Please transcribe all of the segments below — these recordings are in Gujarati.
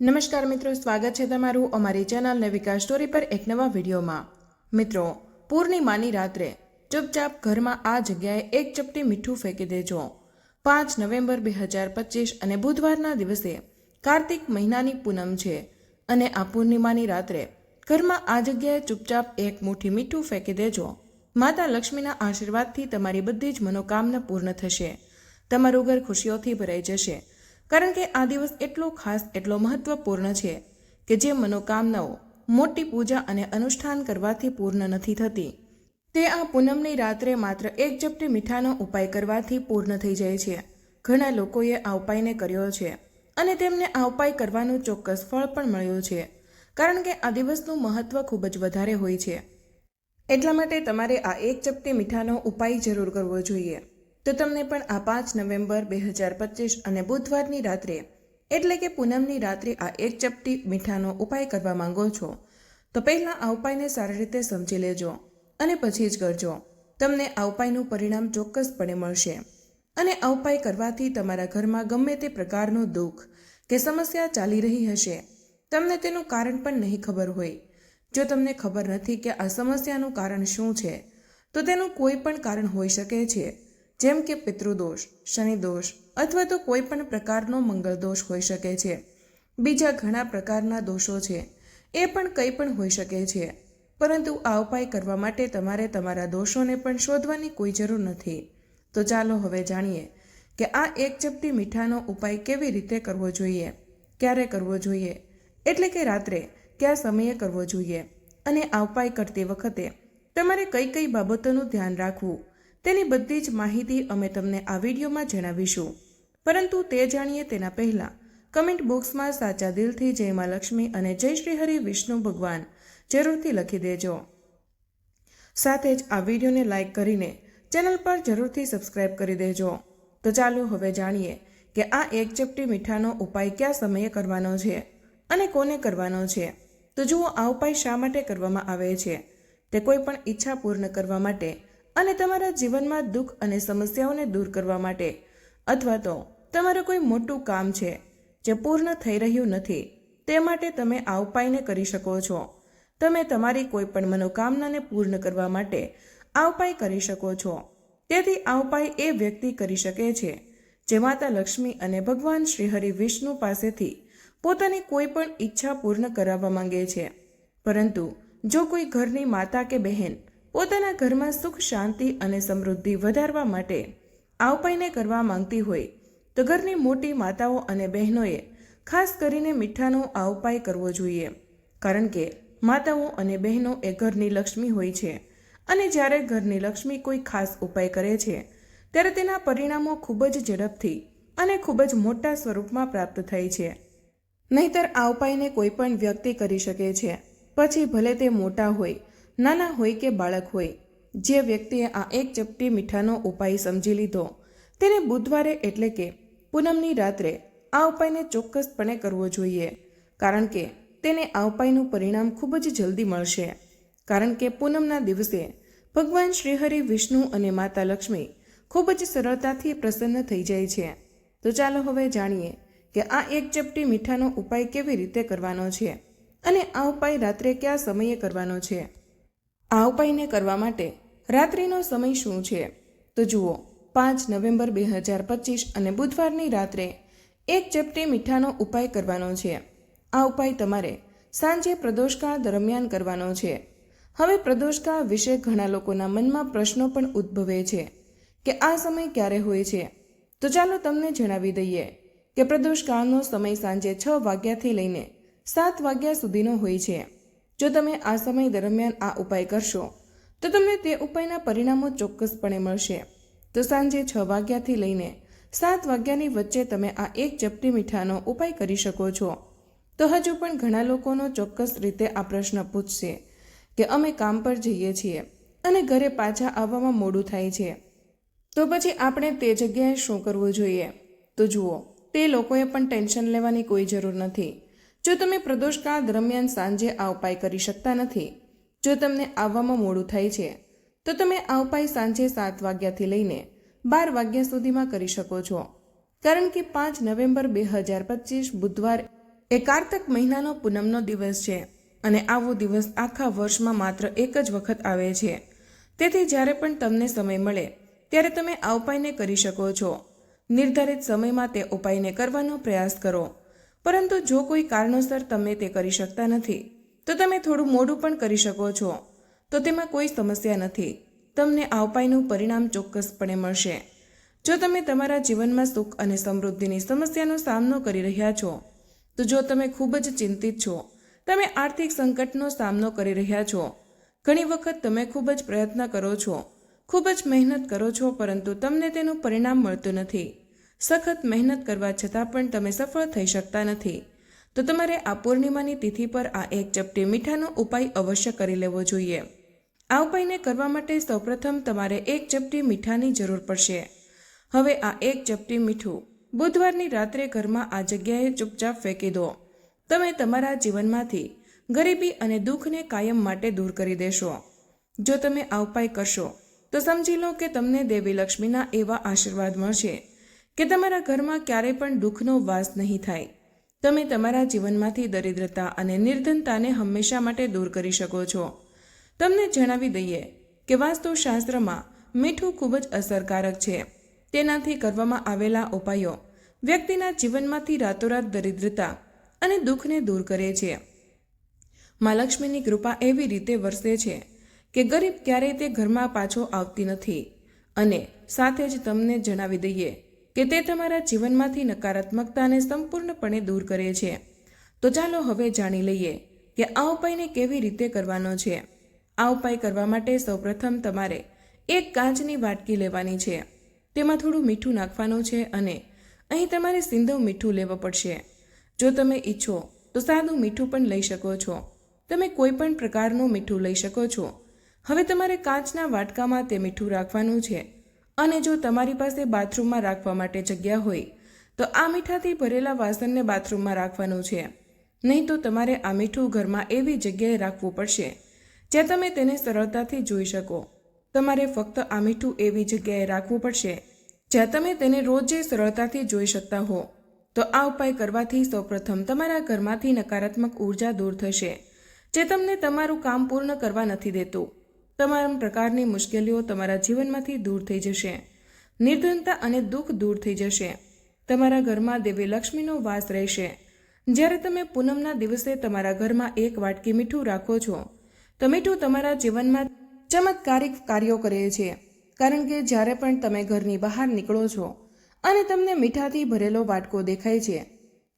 નમસ્કાર મિત્રો, સ્વાગત છે તમારું અમારી ચેનલ નવિકા સ્ટોરી પર એક નવા વિડીયોમાં. મિત્રો પૂર્ણિમાની રાત્રે ચૂપચાપ ઘરમાં આ જગ્યાએ એક ચપટી મીઠું ફેંકી દેજો. પાંચ નવેમ્બર બે હજાર પચીસ અને બુધવારના દિવસે કાર્તિક મહિનાની પૂનમ છે અને આ પૂર્ણિમાની રાત્રે ઘરમાં આ જગ્યાએ ચૂપચાપ એક મુઠ્ઠી મીઠું ફેંકી દેજો. માતા લક્ષ્મીના આશીર્વાદથી તમારી બધી જ મનોકામના પૂર્ણ થશે. તમારું ઘર ખુશીઓથી ભરાઈ જશે. કારણ કે આ દિવસ એટલો ખાસ, એટલો મહત્વપૂર્ણ છે કે જે મનોકામનાઓ મોટી પૂજા અને અનુષ્ઠાન કરવાથી પૂર્ણ નથી થતી. તે આ પૂનમની રાત્રે માત્ર એક ચપટી મીઠાનો ઉપાય કરવાથી પૂર્ણ થઈ જાય છે. ઘણા લોકોએ આ ઉપાયને કર્યો છે અને તેમને આ ઉપાય કરવાનું ચોક્કસ ફળ પણ મળ્યું છે, કારણ કે આ દિવસનું મહત્વ ખૂબ જ વધારે હોય છે. એટલા માટે તમારે આ એક ચપટી મીઠાનો ઉપાય જરૂર કરવો જોઈએ. તો તમને પણ આ પાંચ નવેમ્બર બે હજાર પચીસ અને બુધવારની રાત્રે, એટલે કે પૂનમની રાત્રે આ એક ચપટી મીઠાનો ઉપાય કરવા માંગો છો, તો પહેલાં આ ઉપાયને સારી રીતે સમજી લેજો અને પછી જ કરજો. તમને આ ઉપાયનું પરિણામ ચોક્કસપણે મળશે. અને આ ઉપાય કરવાથી તમારા ઘરમાં ગમે તે પ્રકારનું દુઃખ કે સમસ્યા ચાલી રહી હશે. તમને તેનું કારણ પણ નહીં ખબર હોય. જો તમને ખબર નથી કે આ સમસ્યાનું કારણ શું છે, તો તેનું કોઈ પણ કારણ હોઈ શકે છે. જેમ કે પિતૃદોષ, શનિદોષ અથવા તો કોઈ પણ પ્રકારનો મંગળ દોષ હોઈ શકે છે. બીજા ઘણા પ્રકારના દોષો છે. એ પણ કંઈ પણ હોઈ શકે છે. પરંતુ આ ઉપાય કરવા માટે તમારે તમારા દોષોને પણ શોધવાની કોઈ જરૂર નથી. તો ચાલો હવે જાણીએ કે આ એક ચપટી મીઠાનો ઉપાય કેવી રીતે કરવો જોઈએ. ક્યારે કરવો જોઈએ? એટલે કે રાત્રે કયા સમયે કરવો જોઈએ? અને આ ઉપાય કરતી વખતે તમારે કઈ કઈ બાબતોનું ધ્યાન રાખવું? તેની બધી જ માહિતી અમે તમને આ વિડીયોમાં જણાવીશું. પરંતુ તે જાણીએ તેના પહેલાં કમેન્ટ બોક્સમાં સાચા દિલથી જય મા લક્ષ્મી અને જય શ્રી હરિ વિષ્ણુ ભગવાન જરૂરથી લખી દેજો. સાથે જ આ વિડીયોને લાઇક કરીને ચેનલ પર જરૂરથી સબસ્ક્રાઇબ કરી દેજો. તો ચાલો હવે જાણીએ કે આ એક ચપટી મીઠાનો ઉપાય કયા સમયે કરવાનો છે અને કોને કરવાનો છે. તો જુઓ આ ઉપાય શા માટે કરવામાં આવે છે. તે કોઈ પણ ઈચ્છા પૂર્ણ કરવા માટે અને તમારા જીવનમાં દુઃખ અને સમસ્યાઓને દૂર કરવા માટે. અથવા તો, તમારું કોઈ મોટું કામ છે, જે પૂર્ણ થઈ રહ્યું નથી, તે માટે તમે આ ઉપાયને કરી શકો છો. તમે તમારી કોઈ પણ મનોકામનાને પૂર્ણ કરવા માટે આ ઉપાય કરી શકો છો. તેથી આ ઉપાય એ વ્યક્તિ કરી શકે છે, જે માતા લક્ષ્મી અને ભગવાન શ્રીહરિ વિષ્ણુ પાસેથી પોતાની કોઈ પણ ઈચ્છા પૂર્ણ કરાવવા માંગે છે. પરંતુ, જો કોઈ ઘરની માતા કે બહેન પોતાના ઘરમાં સુખ, શાંતિ અને સમૃદ્ધિ વધારવા માટે આવપાઈને કરવા માંગતી હોય, તો ઘરની મોટી માતાઓ અને બહેનોએ ખાસ કરીને મીઠાનો આવપાય કરવો જોઈએ. કારણ કે માતાઓ અને બહેનો એ ઘરની લક્ષ્મી હોય છે અને જ્યારે ઘરની લક્ષ્મી કોઈ ખાસ ઉપાય કરે છે, ત્યારે તેના પરિણામો ખૂબ જ ઝડપથી અને ખૂબ જ મોટા સ્વરૂપમાં પ્રાપ્ત થાય છે. નહીતર આ ઉપાયને કોઈ પણ વ્યક્તિ કરી શકે છે. પછી ભલે તે મોટા હોય નાના હોય કે બાળક હોય, જે વ્યક્તિએ આ એક ચપટી મીઠાનો ઉપાય સમજી લીધો. તેને બુધવારે એટલે કે પૂનમની રાત્રે આ ઉપાયને ચોક્કસપણે કરવો જોઈએ, કારણ કે તેને આ ઉપાયનું પરિણામ ખૂબ જ જલ્દી મળશે. કારણ કે પૂનમના દિવસે ભગવાન શ્રીહરિ વિષ્ણુ અને માતા લક્ષ્મી ખૂબ જ સરળતાથી પ્રસન્ન થઈ જાય છે. તો ચાલો હવે જાણીએ કે આ એક ચપટી મીઠાનો ઉપાય કેવી રીતે કરવાનો છે અને આ ઉપાય રાત્રે કયા સમયે કરવાનો છે. આ ઉપાયને કરવા માટે રાત્રિનો સમય શું છે? તો જુઓ, પાંચ નવેમ્બર બે હજાર પચીસ અને બુધવારની રાત્રે એક ચપટી મીઠાનો ઉપાય કરવાનો છે. આ ઉપાય તમારે સાંજે પ્રદોષકાળ દરમિયાન કરવાનો છે. હવે પ્રદોષકાળ વિશે ઘણા લોકોના મનમાં પ્રશ્નો પણ ઉદ્ભવે છે કે આ સમય ક્યારે હોય છે. તો ચાલો તમને જણાવી દઈએ કે પ્રદોષકાળનો સમય સાંજે છ વાગ્યાથી લઈને સાત વાગ્યા સુધીનો હોય છે. જો તમે આ સમય દરમિયાન આ ઉપાય કરશો, તો તમને તે ઉપાયના પરિણામો ચોક્કસપણે મળશે. તો સાંજે છ વાગ્યાથી લઈને સાત વાગ્યાની વચ્ચે તમે આ એક ચપટી મીઠાનો ઉપાય કરી શકો છો. તો હજુ પણ ઘણા લોકોનો ચોક્કસ રીતે આ પ્રશ્ન પૂછશે કે અમે કામ પર જઈએ છીએ અને ઘરે પાછા આવવામાં મોડું થાય છે. તો પછી આપણે તે જગ્યાએ શું કરવું જોઈએ? તો જુઓ, તે લોકોએ પણ ટેન્શન લેવાની કોઈ જરૂર નથી. જો તમે પ્રદોષકાળ દરમિયાન સાંજે આ ઉપાય કરી શકતા નથી, જો તમને આવવામાં મોડું થાય છે, તો તમે આ ઉપાય સાંજે સાત વાગ્યાથી લઈને બાર વાગ્યા સુધીમાં કરી શકો છો. કારણ કે પાંચ નવેમ્બર બે હજાર પચીસ બુધવાર એ કારતક મહિનાનો પૂનમનો દિવસ છે અને આવો દિવસ આખા વર્ષમાં માત્ર એક જ વખત આવે છે. તેથી જ્યારે પણ તમને સમય મળે, ત્યારે તમે આ ઉપાયને કરી શકો છો. નિર્ધારિત સમયમાં તે ઉપાયને કરવાનો પ્રયાસ કરો. પરંતુ જો કોઈ કારણોસર તમે તે કરી શકતા નથી, તો તમે થોડું મોડું પણ કરી શકો છો. તો તેમાં કોઈ સમસ્યા નથી. તમને આ ઉપાયનું પરિણામ ચોક્કસપણે મળશે. જો તમે તમારા જીવનમાં સુખ અને સમૃદ્ધિની સમસ્યાનો સામનો કરી રહ્યા છો, તો જો તમે ખૂબ જ ચિંતિત છો, તમે આર્થિક સંકટનો સામનો કરી રહ્યા છો, ઘણી વખત તમે ખૂબ જ પ્રયત્ન કરો છો, ખૂબ જ મહેનત કરો છો, પરંતુ તમને તેનું પરિણામ મળતું નથી. સખત મહેનત કરવા છતાં પણ તમે સફળ થઈ શકતા નથી. તો તમારે આ પૂર્ણિમાની તિથિ પર આ એક ચપટી મીઠાનો ઉપાય અવશ્ય કરી લેવો જોઈએ. આ ઉપાયને કરવા માટે સૌપ્રથમ તમારે એક ચપટી મીઠાની જરૂર પડશે. હવે આ એક ચપટી મીઠું. બુધવારની રાત્રે ઘરમાં આ જગ્યાએ ચૂપચાપ ફેંકી દો. તમે તમારા જીવનમાંથી ગરીબી અને દુઃખને કાયમ માટે દૂર કરી દેશો. જો તમે આ ઉપાય કરશો, તો સમજી લો કે તમને દેવી લક્ષ્મીના એવા આશીર્વાદ મળશે. કે તમારા ઘરમાં ક્યારેય પણ દુઃખનો વાસ નહીં થાય. તમે તમારા જીવનમાંથી દરિદ્રતા અને નિર્ધનતાને હંમેશા માટે દૂર કરી શકો છો. તમને જણાવી દઈએ કે વાસ્તુશાસ્ત્રમાં મીઠું ખૂબ જ અસરકારક છે. તેનાથી કરવામાં આવેલા ઉપાયો વ્યક્તિના જીવનમાંથી રાતોરાત દરિદ્રતા અને દુઃખને દૂર કરે છે. મા લક્ષ્મીની કૃપા એવી રીતે વરસે છે કે ગરીબ ક્યારેય તે ઘરમાં પાછો આવતી નથી. અને સાથે જ તમને જણાવી દઈએ કે તે તમારા જીવનમાંથી નકારાત્મકતાને સંપૂર્ણપણે દૂર કરે છે. તો ચાલો હવે જાણી લઈએ કે આ ઉપાયને કેવી રીતે કરવાનો છે. આ ઉપાય કરવા માટે સૌપ્રથમ તમારે એક કાચની વાટકી લેવાની છે. તેમાં થોડું મીઠું નાખવાનું છે અને અહીં તમારે સિંધવ મીઠું લેવું પડશે. જો તમે ઈચ્છો તો સાદું મીઠું પણ લઈ શકો છો. તમે કોઈ પણ પ્રકારનું મીઠું લઈ શકો છો. હવે તમારે કાચના વાટકામાં તે મીઠું રાખવાનું છે. અને જો તમારી પાસે બાથરૂમમાં રાખવા માટે જગ્યા હોય, તો આ મીઠાથી ભરેલા વાસણને બાથરૂમમાં રાખવાનું છે. નહીં તો તમારે આ મીઠું ઘરમાં એવી જગ્યાએ રાખવું પડશે, જ્યાં તમે તેને સરળતાથી જોઈ શકો. તમારે ફક્ત આ મીઠું એવી જગ્યાએ રાખવું પડશે, જ્યાં તમે તેને રોજે સરળતાથી જોઈ શકતા હો. તો આ ઉપાય કરવાથી સૌપ્રથમ તમારા ઘરમાંથી નકારાત્મક ઊર્જા દૂર થશે, જે તમને તમારું કામ પૂર્ણ કરવા નથી દેતું. તમામ પ્રકારની મુશ્કેલીઓ તમારા જીવનમાંથી દૂર થઈ જશે. નિર્ધનતા અને દુઃખ દૂર થઈ જશે. તમારા ઘરમાં દેવી લક્ષ્મીનો વાસ રહેશે. જ્યારે તમે પૂનમના દિવસે તમારા ઘરમાં એક વાટકી મીઠું રાખો છો, તો મીઠું તમારા જીવનમાં ચમત્કારિક કાર્યો કરે છે. કારણ કે જ્યારે પણ તમે ઘરની બહાર નીકળો છો અને તમને મીઠાથી ભરેલો વાટકો દેખાય છે,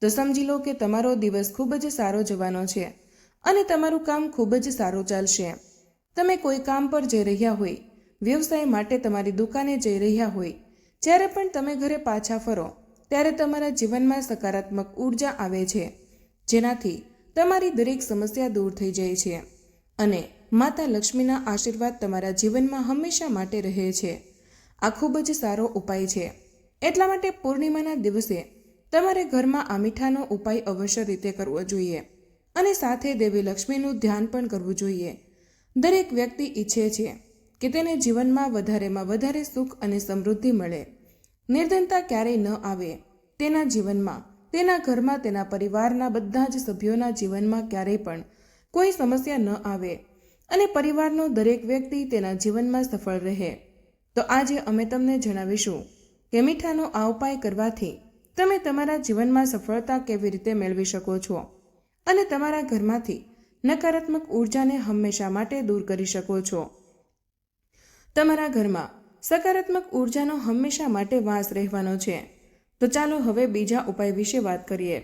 તો સમજી લો કે તમારો દિવસ ખૂબ જ સારો જવાનો છે અને તમારું કામ ખૂબ જ સારું ચાલશે. તમે કોઈ કામ પર જઈ રહ્યા હોય, વ્યવસાય માટે તમારી દુકાને જઈ રહ્યા હોય, જ્યારે પણ તમે ઘરે પાછા ફરો, ત્યારે તમારા જીવનમાં સકારાત્મક ઊર્જા આવે છે, જેનાથી તમારી દરેક સમસ્યા દૂર થઈ જાય છે. અને માતા લક્ષ્મીના આશીર્વાદ તમારા જીવનમાં હંમેશા માટે રહે છે. આ ખૂબ જ સારો ઉપાય છે. એટલા માટે પૂર્ણિમાના દિવસે તમારે ઘરમાં આ મીઠાનો ઉપાય અવશ્ય રીતે કરવો જોઈએ. અને સાથે દેવી લક્ષ્મીનું ધ્યાન પણ કરવું જોઈએ. દરેક વ્યક્તિ ઈચ્છે છે કે તેને જીવનમાં વધારેમાં વધારે સુખ અને સમૃદ્ધિ મળે. નિર્ધનતા ક્યારેય ન આવે. તેના જીવનમાં, તેના ઘરમાં, તેના પરિવારના બધા જ સભ્યોના જીવનમાં ક્યારેય પણ કોઈ સમસ્યા ન આવે અને પરિવારનો દરેક વ્યક્તિ તેના જીવનમાં સફળ રહે. તો આજે અમે તમને જણાવીશું કે મીઠાનો આ ઉપાય કરવાથી તમે તમારા જીવનમાં સફળતા કેવી રીતે મેળવી શકો છો અને તમારા ઘરમાંથી નકારાત્મક ઉર્જાને હંમેશા માટે દૂર કરી શકો છો. તમારા ઘરમાં સકારાત્મક ઉર્જાનો હંમેશા માટે વાસ રહેવાનો છે. તો ચાલો હવે બીજા ઉપાય વિશે વાત કરીએ.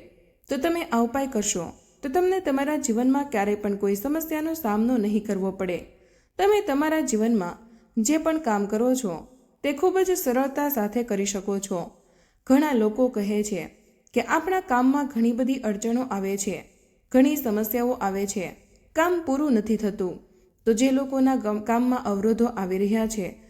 તો તમે આ ઉપાય કરશો. તો તમને તમારા જીવનમાં ક્યારેય પણ કોઈ સમસ્યાનો સામનો નહીં કરવો પડે. તમે તમારા જીવનમાં જે પણ કામ કરો છો, તે ખૂબ જ સરળતા સાથે કરી શકો છો. ઘણા લોકો કહે છે કે આપણા કામમાં ઘણી બધી અડચણો આવે છે. ઘણી સમસ્યાઓ આવે છે. કામ પૂરું નથી થતું. તો જે લોકોના કામમાં અવરોધો આવી રહ્યા છે,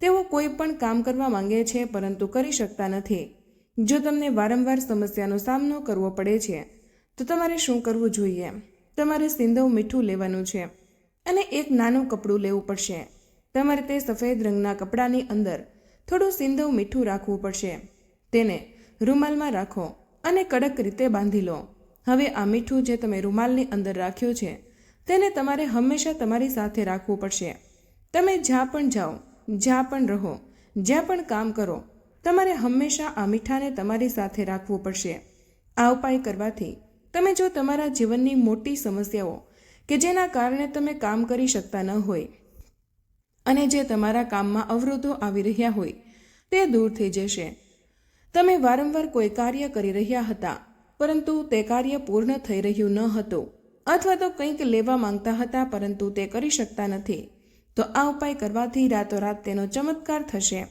તેઓ કોઈ પણ કામ કરવા માંગે છે પરંતુ કરી શકતા નથી. જો તમને વારંવાર સમસ્યાનો સામનો કરવો પડે છે, તો તમારે શું કરવું જોઈએ? તમારે સિંધવ મીઠું લેવાનું છે અને એક નાનું કપડું લેવું પડશે. તમારે તે સફેદ રંગના કપડાની અંદર થોડું સિંધવ મીઠું રાખવું પડશે. તેને રૂમાલમાં રાખો અને કડક રીતે બાંધી લો. હવે આ મીઠું જે તમે રૂમાલની અંદર રાખ્યું છે, તેને તમારે હંમેશા તમારી સાથે રાખવું પડશે. તમે જ્યાં પણ જાઓ, જ્યાં પણ રહો, જ્યાં પણ કામ કરો, તમારે હંમેશા આ મીઠાને તમારી સાથે રાખવું પડશે. આ ઉપાય કરવાથી તમે જો તમારા જીવનની મોટી સમસ્યાઓ કે જેના કારણે તમે કામ કરી શકતા ન હોય અને જે તમારા કામમાં અવરોધો આવી રહ્યા હોય, તે દૂર થઈ જશે. તમે વારંવાર કોઈ કાર્ય કરી રહ્યા હતા પરંતુ તે કાર્ય પૂર્ણ થઈ રહ્યું ન હતું. અથવા તો કંઈક લેવા માંગતા હતા, પરંતુ તે કરી શકતા નથી. તો આ ઉપાય કરવાથી રાતોરાત તેનો ચમત્કાર થશે.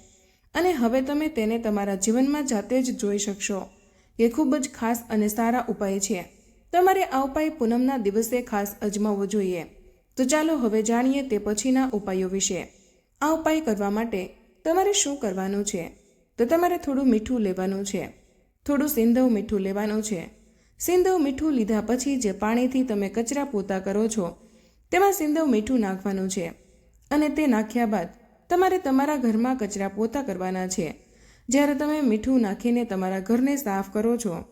અને હવે તમે તેને તમારા જીવનમાં જાતે જ જોઈ શકશો. એ ખૂબ જ ખાસ અને સારા ઉપાય છે. તમારે આ ઉપાય પૂનમના દિવસે ખાસ અજમાવવો જોઈએ. તો ચાલો હવે જાણીએ તે પછીના ઉપાયો વિશે. આ ઉપાય કરવા માટે તમારે શું કરવાનું છે? તો તમારે થોડું મીઠું લેવાનું છે. થોડું સિંધવ મીઠું લેવાનું છે. સિંધવ મીઠું લીધા પછી જે પાણીથી તમે કચરા પોતા કરો છો, તેમાં સિંધવ મીઠું નાખવાનું છે. અને તે નાખ્યા બાદ તમારે તમારા ઘરમાં કચરા પોતા કરવાના છે. જ્યારે તમે મીઠું નાખીને તમારા ઘરને સાફ કરો છો,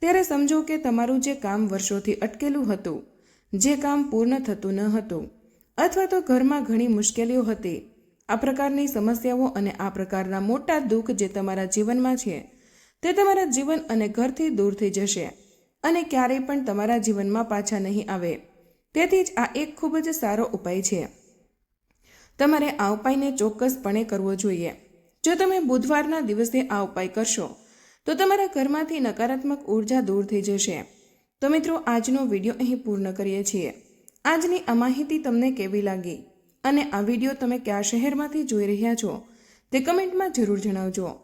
ત્યારે સમજો કે તમારું જે કામ વર્ષોથી અટકેલું હતું, જે કામ પૂર્ણ થતું ન હતું, અથવા તો ઘરમાં ઘણી મુશ્કેલીઓ હતી, આ પ્રકારની સમસ્યાઓ અને આ પ્રકારના મોટા દુઃખ જે તમારા જીવનમાં છે તે તમારા જીવન અને ઘરથી દૂર થઈ જશે અને ક્યારેય પણ તમારા જીવનમાં પાછા નહીં આવે. તેથી જ આ એક ખૂબ જ સારો ઉપાય છે. તમારે આ ઉપાયને ચોક્કસપણે કરવો જોઈએ. જો તમે બુધવારના દિવસે આ ઉપાય કરશો, તો તમારા ઘરમાંથી નકારાત્મક ઊર્જા દૂર થઈ જશે. તો મિત્રો, આજનો વીડિયો અહીં પૂર્ણ કરીએ છીએ. આજની આ માહિતી તમને કેવી લાગી? અને આ વીડિયો તમે કયા શહેરમાંથી જોઈ રહ્યા છો? તે કમેન્ટમાં જરૂર જણાવજો.